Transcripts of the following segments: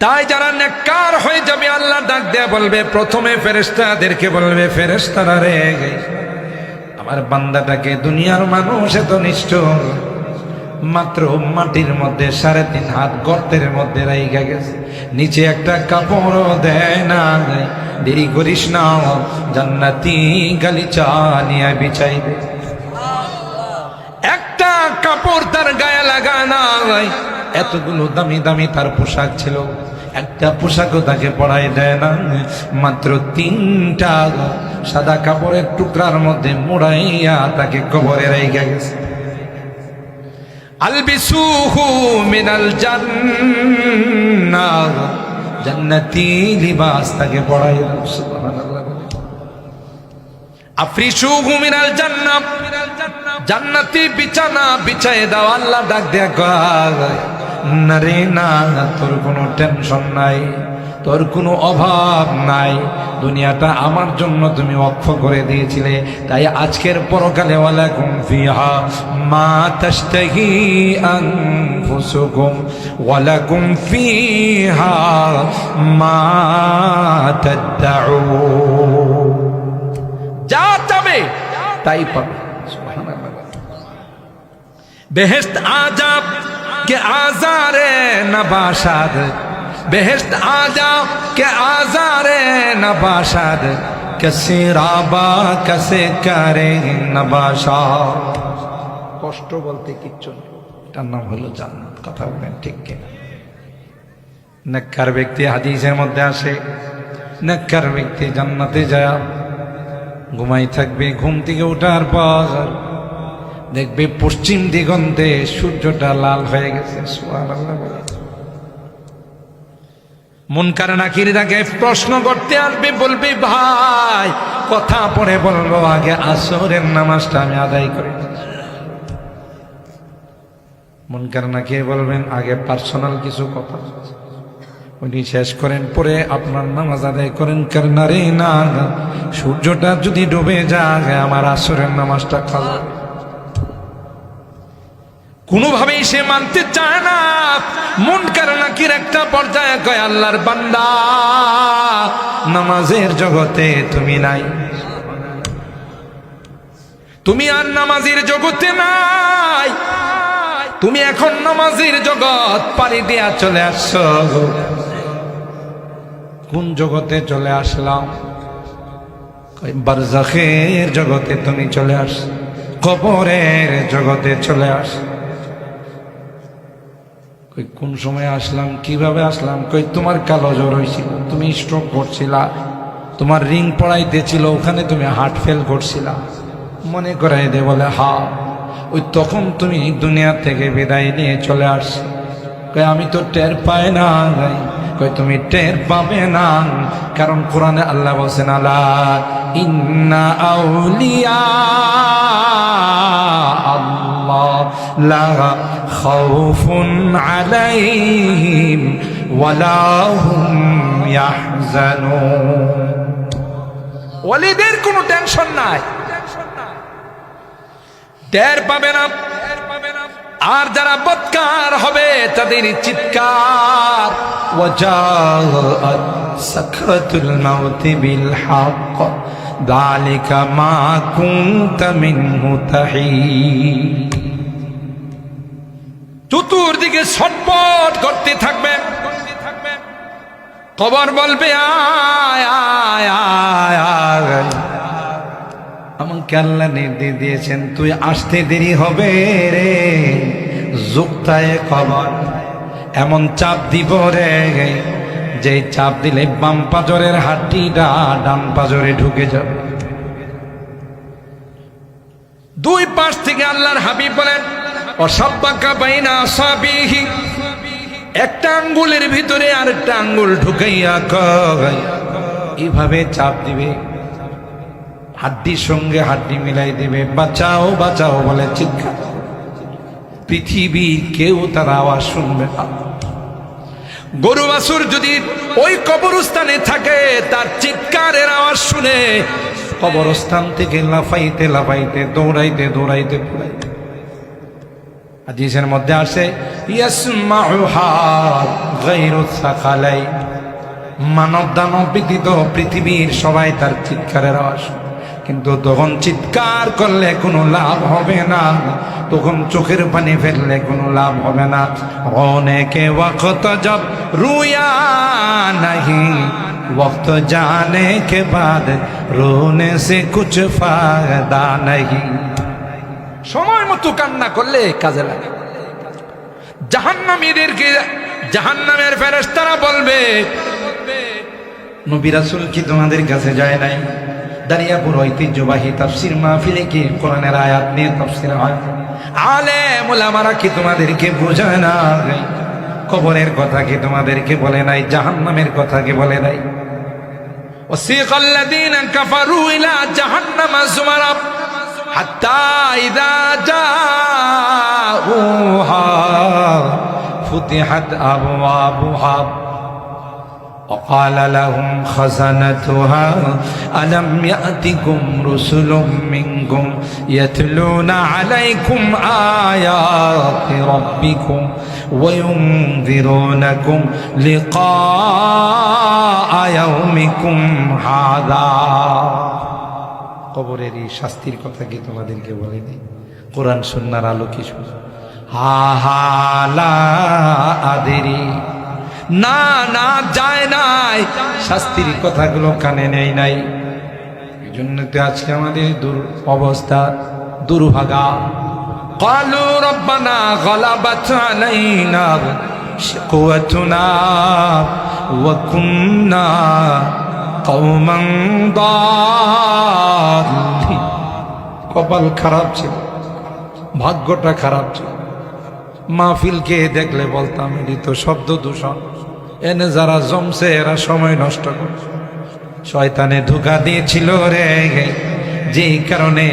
তাই যারা নেককার হয়ে যাবে আল্লাহ ডাক দেয়া বলবে প্রথমে ফেরেস্তাদেরকে বলবে ফেরেস্তারা রে আমার বান্দাটাকে দুনিয়ার মানুষ এত নিষ্ঠুর। মাত্র মাটির মধ্যে সাড়ে তিন হাত গর্তের মধ্যে রাইগা গেছে। নিচে একটা কাপড়ও দেয় না দেরি করিস না জান্নাতি গালিচা নিয়ে বিছাইবে। একটা কাপড় তার গায়ে লাগা নাই। এতগুলো দামি দামি তার পোশাক ছিল। একটা পোশাকও তাকে পড়াই দেয় না। মাত্র তিনটা সাদা কাপড়ের টুকরার মধ্যে মোড়াইয়া তাকে কবরে রেখে গেছে। আলবিসুহু মিনাল জান্নাহ জান্নাতি লিবাস তাকে দাও সুবহানাল্লাহ। আফরিসুহু মিনাল জান্নাহ জান্নাতি বিছানা বিছায় দাও, আল্লাহ ডাক দেয়া কয় না রে না, তোর কোনো টেনশন নাই, তোর কোনো অভাব নাই। দুনিয়াটা আমার জন্য তুমি অক্ষ করে দিয়েছিলে, তাই আজকের পরকালে মা যা চাবে, তাই পাবে। বেহেস্ত আজাব কে আজারে না বাসাদ বেহেস্ত আ যাও কে আজারে না বাসাদ কে রাবা কসে করে না বাসা কষ্ট বলতে কিচ্ছু এটার নাম হলো জান্নাত কথা বলেন ঠিক কিনা? নাক্কার ব্যক্তি হাদিসের মধ্যে আসে নাক্কার ব্যক্তি জান্নাতে যায় ঘুমাই থাকবে ঘুম থেকে ওঠার পর দেখবে পশ্চিম দিগন্তে সূর্যটা লাল হয়ে গেছে। মুনকার নাকির আগে প্রশ্ন করতে আসবে, বলবে, ভাই, কথা পরে বলব, আগে আসরের নামাজটা আমি আদায় করি। মুনকার নাকির বলবেন, আগে পার্সোনাল কিছু কথা উনি শেষ করেন, পরে আপনার নামাজ আদায় করেন কারণ না, সূর্যটা যদি ডুবে যায়, আমার আসরের নামাজটা খাওয়া কোনোভাবেই সে মানতে চায় না। মন নাকির একটা পর্যায়ে কয়, আল্লাহর বান্দা, নামাজের জগতে তুমি নাই। তুমি আর নামাজের জগতে নাই। তুমি এখন নামাজের জগৎ পাড়ি দিয়া চলে আসছো কোন জগতে চলে আসলাম? বারজাখের জগতে তুমি চলে আস, কবরের জগতে চলে আস। কোন সময় আসলাম, কীভাবে আসলাম? কই, তোমার কালো জ্বর হয়েছিল তুমি স্ট্রোক করছিলা, তোমার রিং পড়াইতেছিল ওখানে তুমি হার্ট ফেল করছিলা। মনে করাই দে বলে, হা, ওই তখন তুমি দুনিয়া থেকে বিদায় নিয়ে চলে আস কই, আমি তো টের পাই না কই, তুমি টের পাবে না, কারণ কোরআনে আল্লাহ বলছেন আল্লাহ ইন্না আউলিয়া আল্লাহ লা খাউফুন আলাইহিম ওয়ালা হুম ইয়াহজানুন। ওয়ালিদের কোনো টেনশন নাই। টের পাবে না। আর যারা বৎকার হবে তাদের চিৎকার وجاءت سكرة الموت بالحق ذلك ما كنت منه تحيد চতুর্দিকে ছটপট করতে থাকবে কবর বলবে আয় আয় আয় আয় আমাকে আল্লাহ নির্দেশ দিয়েছেন, তুই আসতে দেরি হবে রে, যুক্তায় কবর এমন চাপ দিব রে। যে চাপ দিলে বাম পাজরের হাড্ডিটা ডান পাজরে ঢুকে যাবে। দুই পাশ থেকে আল্লাহর হাবিব বলেন, অসাব্বাকা বাইনা সাবিহি একটা আঙ্গুলের ভিতরে আরেকটা আঙ্গুল ঢুকাইয়া কয়, এইভাবে চাপ দিবে? হাড্ডির সঙ্গে হাড্ডি মিলাই দেবে। বাঁচাও বাঁচাও বলে চিৎকার। পৃথিবীর কেউ তার আওয়াজ শুনবে না। গরু বাসুর যদি ওই কবরস্থানে থাকে, তার চিৎকারের আওয়াজ শুনে কবরস্থান থেকে লাফাইতে লাফাইতে, দৌড়াইতে দৌড়াইতে দৌড়াইতে হাদিসের মধ্যে আসে মানব দানব ব্যতীত পৃথিবীর সবাই তার চিৎকারের আওয়াজ শুনে। কিন্তু তখন চিৎকার করলে কোনো লাভ হবে না। তখন চোখের পানি ফেললে কোনো লাভ হবে না। অনেকে ওয়াকত জব রুয়া নাহি وقت জানে কে বাদ, রোনে সে کچھ ফায়দা নাহি। সময় মতো কান্না করলে কাজে লাগে। জাহান্নামীদেরকে জাহান্নামের ফেরেস্তারা বলবে, নবী রাসূল কি তোমাদের কাছে যায় নাই? দাঁড়িয়াপুর ঐতিহ্যবাহী তাফসির মাহফিলে কি কোরআনের আয়াত নিয়ে তাফসির হয় আলে মোলামারা কি তোমাদেরকে বোঝায় না কবরের কথা কি তোমাদেরকে বলে নাই জাহান্নামের কথা কি বলে নাই وسيق الذين كفروا إلى جهنم زمرا حتى إذا جاءوها فتحت أبوابها وقال لهم خزنتها ألم يأتكم رسل منكم يتلون عليكم آيات ربكم وينذرونكم لقاء يومكم هذا কবরের এই শাস্তির কথা কি তোমাদেরকে বলেনি কোরআন সুন্নার আলো কি শুনে হা হা লা আদেরি না না যায় নাই শাস্তির কথাগুলো কানে নেই নাই এই জন্য তো আজকে আমাদের দুর অবস্থা দুর্ভাগা قالوا ربنا غلبت علينا شقوتنا وكنا قوما ضالين কপাল খারাপ ছিল ভাগ্যটা খারাপ ছিল মাহফিলকে দেখলে বলতাম এটি তো শব্দ দূষণ এনে যারা জমছে এরা সময় নষ্ট করে শয়তানে ধোকা দিয়েছিল রে যেই কারণে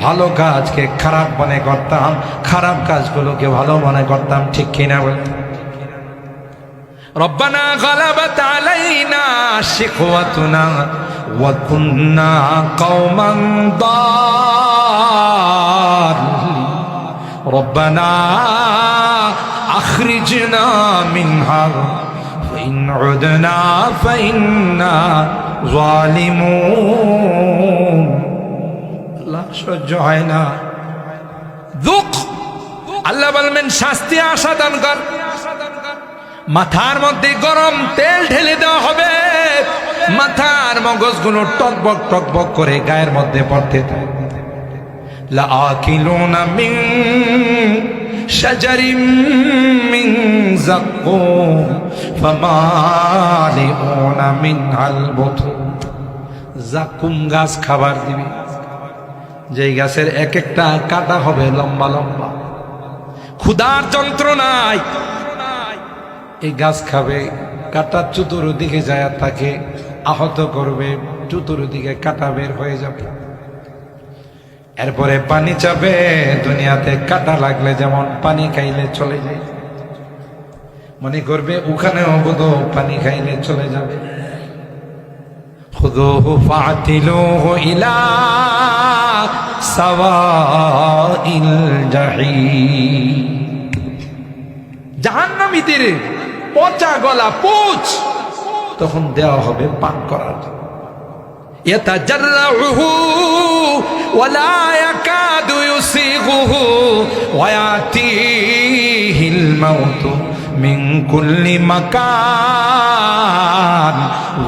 ভালো কাজকে খারাপ মনে করতাম খারাপ কাজগুলোকে ভালো মনে করতাম ঠিক কিনা বলে ربنا غلبت علينا شقوتنا وكنا قوما ضالين ربنا أخرجنا منها فإن عدنا فإنا ظالمون لا সহ্য হয় না দুঃখ আল্লাহ বলবেন শাস্তি আসাদন কর মাথার মধ্যে গরম তেল ঢেলে দেওয়া হবে মাথার মগজগুলো টকবক টকবক করে গায়ের মধ্যে পড়তে থাকে لآكلون من شجر من زقوم فمالئون منها البطون জাকুম গাছ খাবার দিবে যেই গাছের এক একটা কাটা হবে লম্বা লম্বা ক্ষুধার যন্ত্রণায় এই গাছ খাবে কাটা চতুর্দিকে যায় তাকে আহত করবে চতুর্দিকে কাটা বের হয়ে যাবে এরপরে পানি চাবে দুনিয়াতে কাটা লাগলে যেমন পানি খাইলে চলে যায়। মনে করবে ওখানে অবধ পানি খাইলে চলে যাবে। জাহান্নামীদের পচা গলা পুচ। তখন দেওয়া হবে পান করার জন্য। يتجرعه ولا يكاد يسيغه وياتيه الموت من كل مكان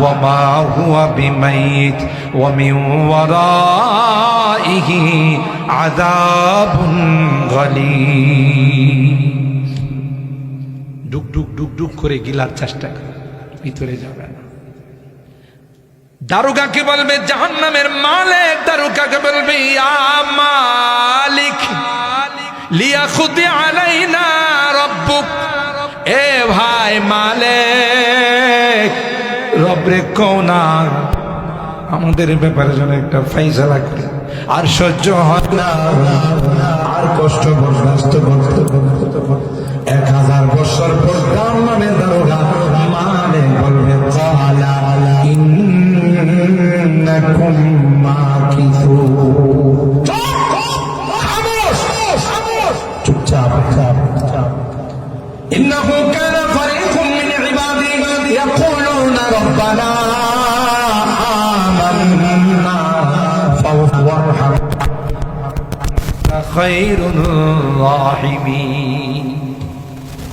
وما هو بميت ومن ورائه عذاب غليظ ডুক ডুক ডুক ডুক করে গিলার চেষ্টা করে ভিতরে যাবে না দারুগাকে বলবে, জাহান্নামের মালিক। দারুগাকে বলবে মালিক, লিয়া এ ভাই মালিক রবরে কোনা আমাদের ব্যাপারে যেন একটা ফাইসালা করে। আর সহ্য হয় না। আর কষ্ট এক হাজার বছর পর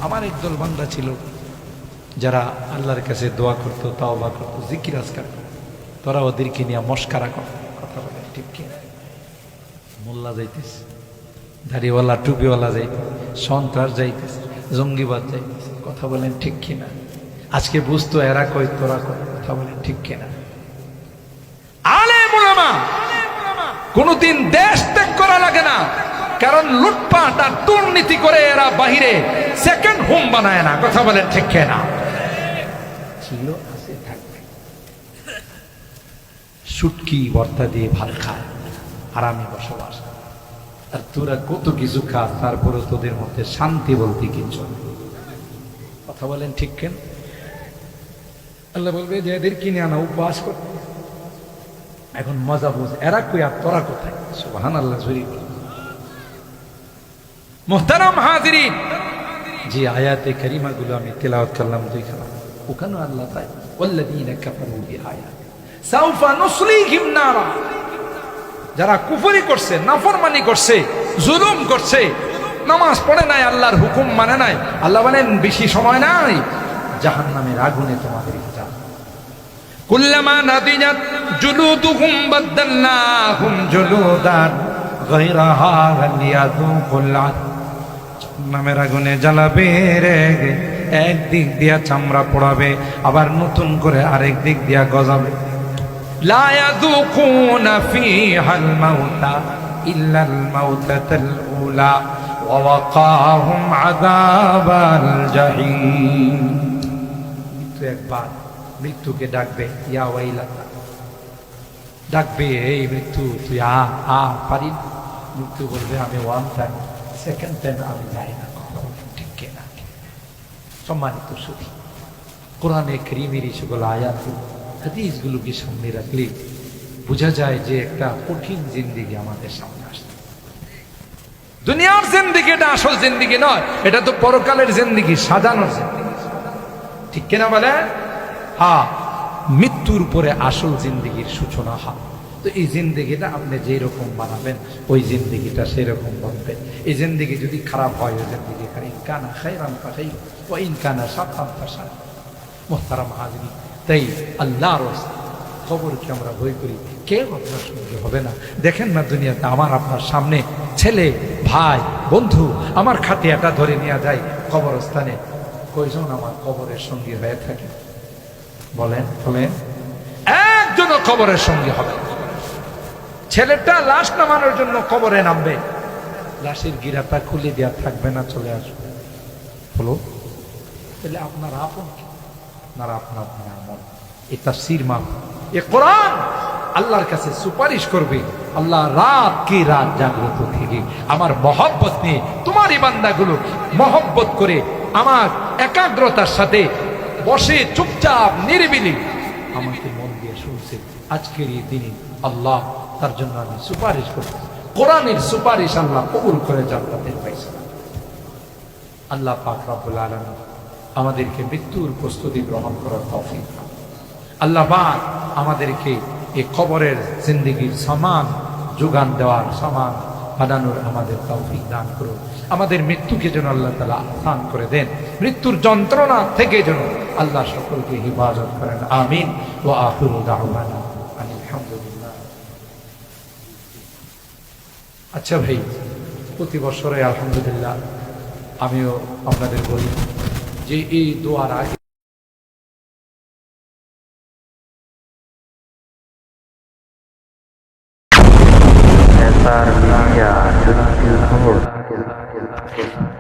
আমার একদল বান্দা ছিল, যারা আল্লাহর কাছে দোয়া করতো, তাওবা করতো, জিকির আজকার তোরা ওদেরকে নিয়ে মস্কারা কর, কথা বলে, ঠিক কি? মোল্লা যাইতেছে, দাড়িওয়ালা, টুপিওয়ালা যাইতেছে, সন্ত্রাস যাইতেছে, জঙ্গিবাদ যাইতেছে, কথা বলেন ঠিক কিনা আজকে বুঝতো এরা কই তোরা কই কথা বলেন ঠিক কিনা আলে মোলামা কোনদিন দেশ ত্যাগ করা লাগে না। কারণ লুটপাট আর দুর্নীতি করে এরা বাহিরে সেকেন্ড হোম বানায় না। কথা বলেন ঠিক না ছিল, আছে, থাকবে। সুটকি ভর্তা দিয়ে ভাত খায় আরামে বসবাস। আর তোরা কত কিছু খাস তারপরে তোদের মধ্যে শান্তি বলতে কিছু কথা বলেন ঠিক কেন? আল্লাহ বলবে, যে এদের কিনে আনা, উপবাস করতে এখন মজা বুঝ, এরা কই আর তোরা কোথায়? সুবাহান আল্লাহ জুরি মোহতারাম হাজিরিন। যে আয়াতে কারিমাগুলো আমি তেলাওয়াত করলাম দেখলাম ওখানে আল্লাহ তাই ওল্লাদিনা কাফারু বিআয়াত সাউফা নুসলিহিম নারা। যারা কুফরি করছে নাফরমানি করছে জুলুম করছে নামাজ পড়ে নাই আল্লাহর হুকুম মানে নাই। আল্লাহ বলেন বেশি সময় নাই জাহান নামের আগুনে তোমাদের কুল্লামা নাদিজাত জুলুদুহুম বাদদালনাহুম জুলুদান গায়রাহা লিয়াযুকুল আযাব নামের আগুনে জ্বালাবে রে। এক দিক দিয়া চামড়া পোড়াবে, আবার নতুন করে আরেক দিক দিয়া গজাবে। মৃত্যুকে ডাকবে ডাকবে, এই মৃত্যু, তুই আ পারি। মৃত্যু বলবে, আমি ওয়ান থাকি সেকেন্ড আমি যাই না বলে ঠিক সম্মানিত কোরআনে আয়াত হাদিসগুলোকে সামনে রাখলে বোঝা যায় যে একটা কঠিন জিন্দিগি আমাদের সামনে আসছে দুনিয়ার জিন্দিগি এটা আসল জিন্দিগি নয় এটা তো পরকালের জিন্দিগি সাজানোর জিন্দিগি ঠিক কিনা বলে হ্যাঁ মৃত্যুর পরে আসল জিন্দিগির সূচনা হয় তো এই জিন্দিগিটা আপনি যেই রকম বানাবেন, ওই জিন্দিগিটা সেই রকম বানবেন। এই জিন্দিগি যদি খারাপ হয়, ওই জিন্দিগি ইনকানা খাইরান ফাখাই ও ইনকানা সাতাম ফাসা মোহতারাম হাজরি, তাই রাস্তা খবরকে আমরা বই করি। কেউ আপনার সঙ্গে হবে না। দেখেন না দুনিয়াতে আমার আপনার সামনে ছেলে, ভাই, বন্ধু, আমার খাতিয়াটা ধরে নেওয়া যায় কবরস্থানে। কয়জন আমার কবরের সঙ্গে হয়ে থাকে? বলেন বলেন একজনও কবরের সঙ্গে হবে না। ছেলেটা লাশ নামানোর জন্য কবরে নামবে। লাশের গিরাটা খুলে দেওয়া থাকবে না, চলে আসবে। হলো তাহলে আপনার আপন? আপনার আপনার আমল। এটা সির মাপ এ কোরআন আল্লাহর কাছে সুপারিশ করবে। আল্লাহ রাত কি রাত জাগ্রত থেকে আমার মহব্বত নিয়ে তোমার এই বান্দাগুলো মহব্বত করে আমার একাগ্রতার সাথে বসে চুপচাপ, নিরিবিলি আমাকে মন দিয়ে শুনছে। আজকের এই দিনে আল্লাহ তার জন্য আমি সুপারিশ করছি। কোরআনের সুপারিশ আল্লাহ কবুল করে জান্নাতের পাইছে আল্লাহ পাক রব্বুল আলামিন আমাদেরকে মৃত্যুর প্রস্তুতি গ্রহণ করার তৌফিক। আল্লাহ পাক আমাদেরকে এই কবরের জিন্দিগির সমান যোগান দেওয়ার, সমান বানানোর আমাদের তৌফিক দান করুন। আমাদের মৃত্যুকে যেন আল্লাহ তালা আসান করে দেন। মৃত্যুর যন্ত্রণা থেকে যেন আল্লাহ সকলকে হিফাজত করেন। আমিন। ও আফুল দাহবানা আলহামদুলিল্লাহ আচ্ছা ভাই প্রতি বছরে আলহামদুলিল্লাহ আমিও আপনাদের বলি যে এই দোয়ার আগে Thank Khor.